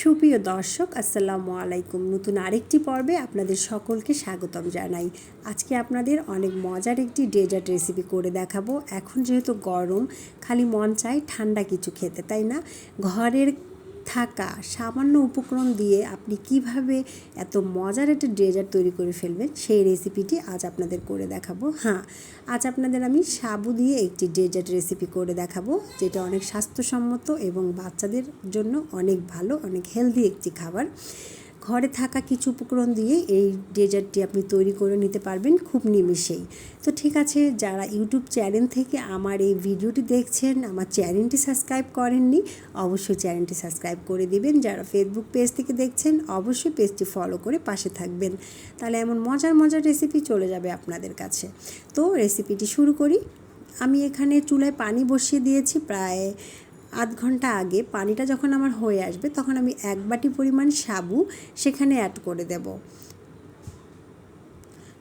সুপ্রিয় দর্শক, আসসালামু আলাইকুম। নতুন আরেকটি পর্বে আপনাদের সকলকে স্বাগতম জানাই। আজকে আপনাদের অনেক মজার একটি ডেজার্ট রেসিপি করে দেখাবো। এখন যেহেতু গরম, খালি মন চায় ঠান্ডা কিছু খেতে, তাই না? ঘরের থাকা সামান্য উপকরণ দিয়ে আপনি কীভাবে এত মজার একটা ডেজার্ট তৈরি করে ফেলবেন, সেই রেসিপিটি আজ আপনাদের করে দেখাবো। হ্যাঁ আজ আপনাদের আমি সাবু দিয়ে একটি ডেজার্ট রেসিপি করে দেখাবো, যেটা অনেক স্বাস্থ্যসম্মত এবং বাচ্চাদের জন্য অনেক ভালো, অনেক হেলদি একটি খাবার। ঘরে থাকা কিছু উপকরণ দিয়ে এই ডেজার্টটি আপনি তৈরি করে নিতে পারবেন খুব নিমিষেই। তো ঠিক আছে, যারা ইউটিউব চ্যানেল থেকে আমার এই ভিডিওটি দেখছেন, আমার চ্যানেলটি সাবস্ক্রাইব করেননি, অবশ্যই চ্যানেলটি সাবস্ক্রাইব করে দিবেন। যারা ফেসবুক পেজ থেকে দেখছেন, অবশ্যই পেজটি ফলো করে পাশে থাকবেন। তাহলে এমন মজার মজার রেসিপি চলে যাবে আপনাদের কাছে। তো রেসিপিটি শুরু করি। আমি এখানে চুলায় পানি বসিয়ে দিয়েছি, প্রায় আধ ঘণ্টা আগে পানিটা যখন আমার হয়ে আসবে, তখন আমি এক বাটি পরিমাণ সাবু সেখানে অ্যাড করে দেব।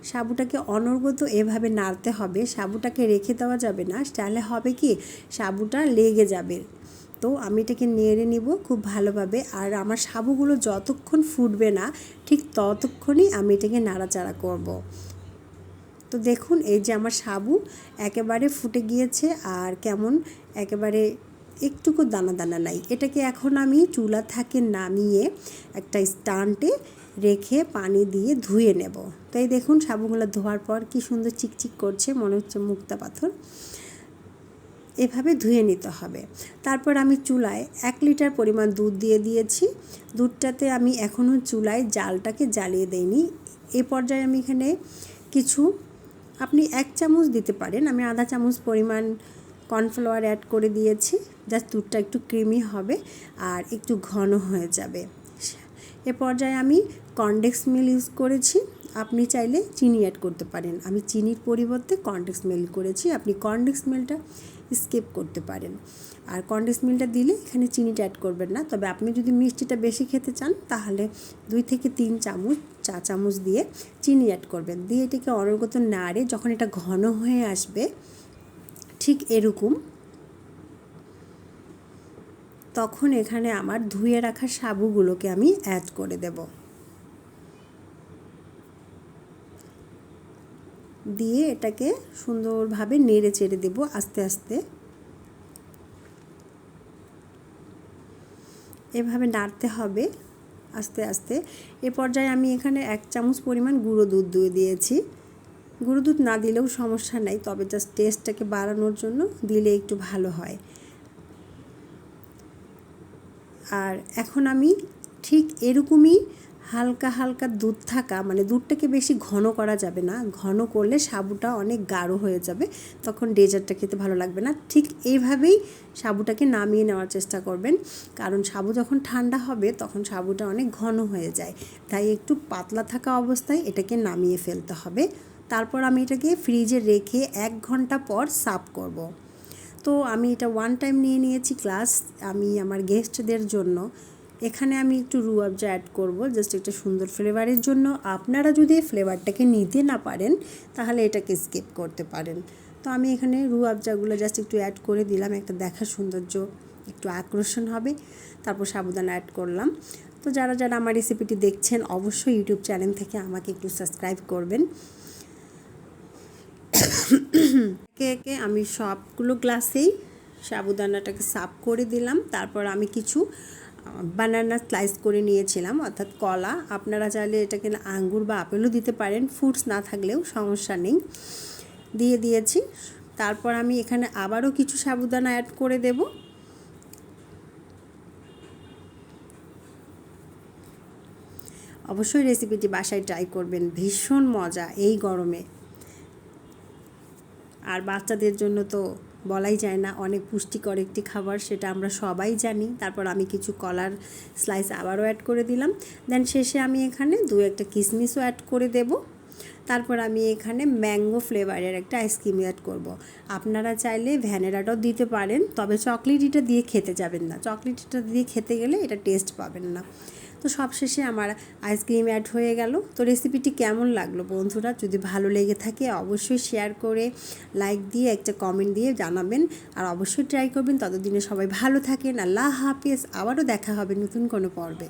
সাবুটাকে অনর্গত এভাবে নাড়তে হবে। সাবুটাকে রেখে দেওয়া যাবে না, তাহলে হবে কি? সাবুটা লেগে যাবে। তো আমি এটাকে নেড়ে নিব খুব ভালোভাবে। আর আমার সাবুগুলো যতক্ষণ ফুটবে না, ঠিক ততক্ষণই আমি এটাকে নাড়াচাড়া করব। তো দেখুন, এই যে আমার সাবু একেবারে ফুটে গিয়েছে। আর কেমন? একেবারে একটুকু দানা দানা নাই। এটাকে এখন আমি চুলা থেকে নামিয়ে একটা স্টান্টে রেখে পানি দিয়ে ধুয়ে নেব। তাই দেখুন, সাবুগুলো ধোয়ার পর কি সুন্দর চিকচিক করছে, মনে হচ্ছে মুক্তা পাথর। এভাবে ধুয়ে নিতে হবে। তারপর আমি চুলায় এক লিটার পরিমাণ দুধ দিয়ে দিয়েছি। দুধটাতে আমি এখনও চুলায় জালটাকে জ্বালিয়ে দেইনি। এ পর্যায়ে আমি এখানে কিছু, আপনি এক চামচ দিতে পারেন। আমি আধা চামচ পরিমাণ কর্নফ্লাওয়ার অ্যাড করে দিয়েছি। জাস্ট দুধটা একটু ক্রিমি হবে আর একটু ঘন হয়ে যাবে। এ পর্যায়ে আমি কনডেক্স মিল ইউজ করেছি। আপনি চাইলে চিনি অ্যাড করতে পারেন। আমি চিনির পরিবর্তে কনডেক্স মিল করেছি। আপনি কনডেক্স মিলটা স্কিপ করতে পারেন। আর কনডেক্স মিলটা দিলে এখানে চিনিটা অ্যাড করবেন না। তবে আপনি যদি মিষ্টিটা বেশি খেতে চান, তাহলে দুই থেকে তিন চামচ, চা চামচ দিয়ে চিনি অ্যাড করবেন। দিয়ে এটাকে অনর্গত নাড়ে যখন এটা ঘন হয়ে আসবে ঠিক এরকম। তখন এখানে আমার ধুয়ে রাখা সাবুগুলোকে আমি অ্যাড করে দেব। দিয়ে এটাকে সুন্দরভাবে নেড়ে চেড়ে দেব আস্তে আস্তে। এভাবে নাড়তে হবে আস্তে আস্তে। এ পর্যায়ে আমি এখানে এক চামচ পরিমাণ গুঁড়ো দুধ দিয়ে দিয়েছি। গুঁড়ো দুধ না দিলেও সমস্যা নাই, তবে জাস্ট টেস্টটাকে বাড়ানোর জন্য দিলে একটু ভালো হয়। আর এখন আমি ঠিক এরকমই হালকা হালকা দুধ থাকা মানে দুধটাকে বেশি ঘন করা যাবে না, ঘন করলে সাবুটা অনেক গাঢ় হয়ে যাবে, তখন ডেজার্টটা খেতে ভালো লাগবে না। ঠিক এইভাবেই সাবুটাকে নামিয়ে নেওয়ার চেষ্টা করবেন, কারণ সাবু যখন ঠান্ডা হবে তখন সাবুটা অনেক ঘন হয়ে যায়, তাই একটু পাতলা থাকা অবস্থায় এটাকে নামিয়ে ফেলতে হবে। তারপর আমি এটাকে ফ্রিজে রেখে এক ঘণ্টা পর সার্ভ করব। তো আমি এটা ওয়ান টাইম নিয়ে নিয়েছি ক্লাস আমি আমার গেস্টদের জন্য। এখানে আমি একটু রু রুয়াবজা অ্যাড করব জাস্ট একটা সুন্দর ফ্লেভারের জন্য। আপনারা যদি ফ্লেভারটাকে নিতে না পারেন, তাহলে এটাকে স্কিপ করতে পারেন। তো আমি এখানে রু রুয়াবজাগুলো জাস্ট একটু অ্যাড করে দিলাম, একটা দেখার সৌন্দর্য, একটু আকর্ষণ হবে। তারপর সাবুদানা অ্যাড করলাম। তো যারা যারা আমার রেসিপিটি দেখছেন, অবশ্যই ইউটিউব চ্যানেল থেকে আমাকে একটু সাবস্ক্রাইব করবেন। একে একে আমি সবগুলো গ্লাসেই সাবুদানাটাকে সাফ করে দিলাম। তারপর আমি কিছু বানানা স্লাইস করে নিয়েছিলাম, অর্থাৎ কলা। আপনারা চাইলে এটাকে আঙ্গুর বা আপেলও দিতে পারেন, ফ্রুটস না থাকলেও সমস্যা নেই। দিয়ে দিয়েছি। তারপর আমি এখানে আবারও কিছু সাবুদানা অ্যাড করে দেব। অবশ্যই রেসিপিটি বাসায় ট্রাই করবেন, ভীষণ মজা এই গরমে। আর বাচ্চাদের জন্য তো বলাই যায় না, অনেক পুষ্টিকর একটি খাবার সেটা আমরা সবাই জানি। তারপর আমি কিছু কলার স্লাইস আবারও অ্যাড করে দিলাম। দেন শেষে আমি এখানে দু একটা কিশমিশও অ্যাড করে দেব। তারপর আমি এখানে ম্যাঙ্গো ফ্লেভারের একটা আইসক্রিম অ্যাড করব। আপনারা চাইলে ভ্যানেরাটাও দিতে পারেন, তবে চকলেটিটা দিয়ে খেতে যাবেন না। চকলেটিটা দিয়ে খেতে গেলে এটা টেস্ট পাবেন না। তো সব শেষে আমার আইসক্রিম অ্যাড হয়ে গেল। তো রেসিপিটি কেমন লাগল বন্ধুরা? যদি ভালো লেগে থাকে অবশ্যই শেয়ার করে লাইক দিয়ে একটা কমেন্ট দিয়ে জানাবেন। আর অবশ্যই ট্রাই করবেন। ততদিনে সবাই ভালো থাকেন। আল্লাহ হাফিজ। আবারও দেখা হবে নতুন কোনো পর্বে।